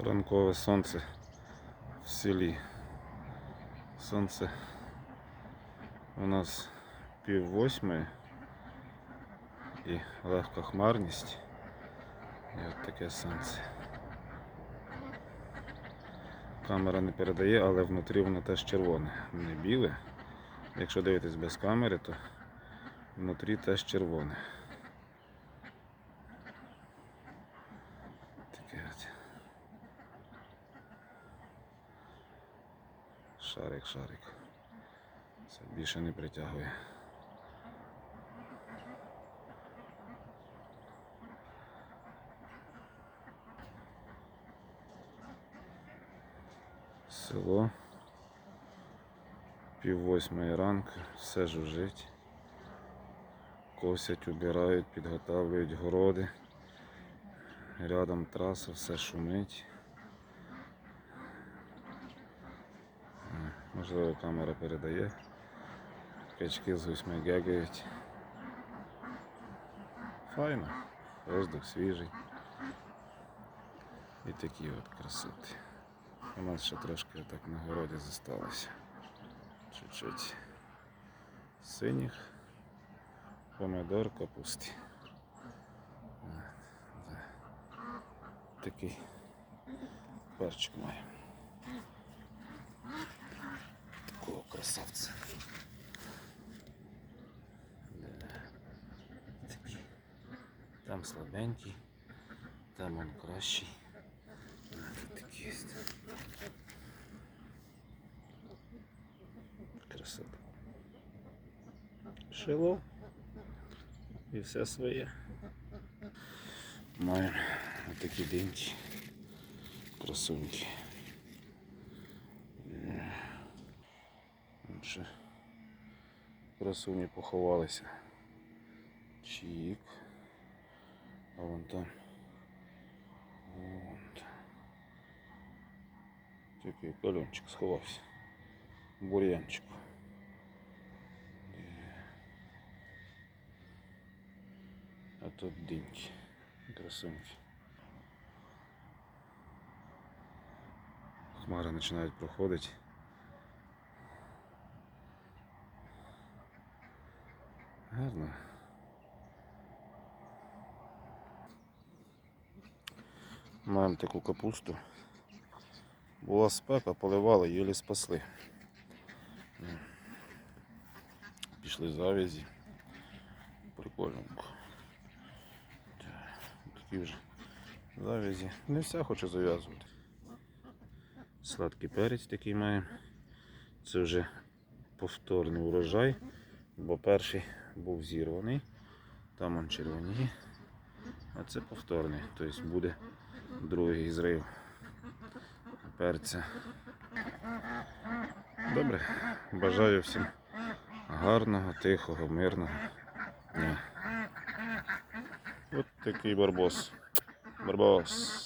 Ранкове сонце в селі. Сонце у нас пів восьмої і легка хмарність. І от таке сонце. Камера не передає, але внутрі воно теж червоне, не біле. Якщо дивитись без камери, то внутрі теж червоне. Таке от. Шарик, шарик. Це більше не притягує. Село. Пів восьмої ранку, все жужить. Косять, убирають, підготавлюють городи. Рядом траса, все шумить. Можливо, камера передає. Качки з гусьми гегають. Файно. Воздух свіжий. І такі от красоти. У нас ще трошки так на городі зосталося. Чуть-чуть синіх, помидор, капусти. Такий перчик має. Там слабенький, там он кращий. А. Красота. Шило. І все своє. Маємо такі деньки. Красуньки. Е. Красуні поховалися. Чік. А вон там. Вон там. Такий кальончик сховався. Бур'янчик. А тут деньги. Красуньки. Хмари починають проходити. Гарно. Маємо таку капусту. Була спека, поливали, їлі спасли. Пішли завязі. Прикольненько. Так, Такі вже завязі. Не вся хоче зав'язувати. Сладкий перець такий маємо. Це вже повторний урожай, бо перший був зірваний. Там он червоні. А це повторний, тобто буде другий зрив перця. Добре. Бажаю всім гарного, тихого, мирного дня. От такий барбос. Барбос.